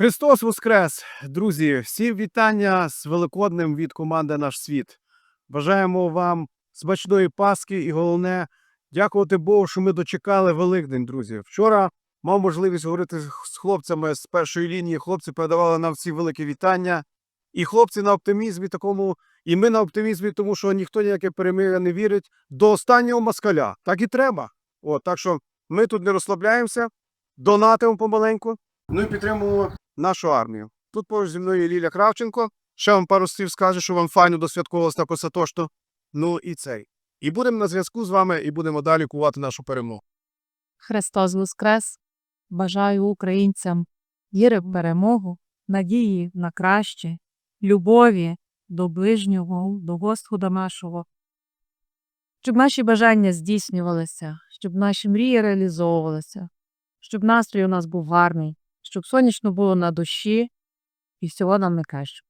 Христос Воскрес! Друзі, всім вітання з Великоднем від команди Наш світ. Бажаємо вам смачної Пасхи і головне, дякувати Богу, що ми дочекали Великдень, друзі. Вчора мав можливість говорити з хлопцями з першої лінії. Хлопці передавали нам всі великі вітання. І хлопці на оптимізмі такому, і ми на оптимізмі, тому що ніхто ніяке перемир'я не вірить до останнього москаля. Так і треба. От, так що ми тут не розслабляємося, донатимо помаленьку. Ну і підтримуємо нашу армію. Тут поруч зі мною Ліля Кравченко. Ще вам пару слів скаже, що вам файно досвятково так Сатошто. Ну і цей. І будемо на зв'язку з вами, і будемо далі кувати нашу перемогу. Христос Воскрес! Бажаю українцям віри в перемогу, надії на краще, любові до ближнього, до Господа нашого, щоб наші бажання здійснювалися, щоб наші мрії реалізовувалися, щоб настрій у нас був гарний, щоб сонячно було на душі і всього нам не найкраще.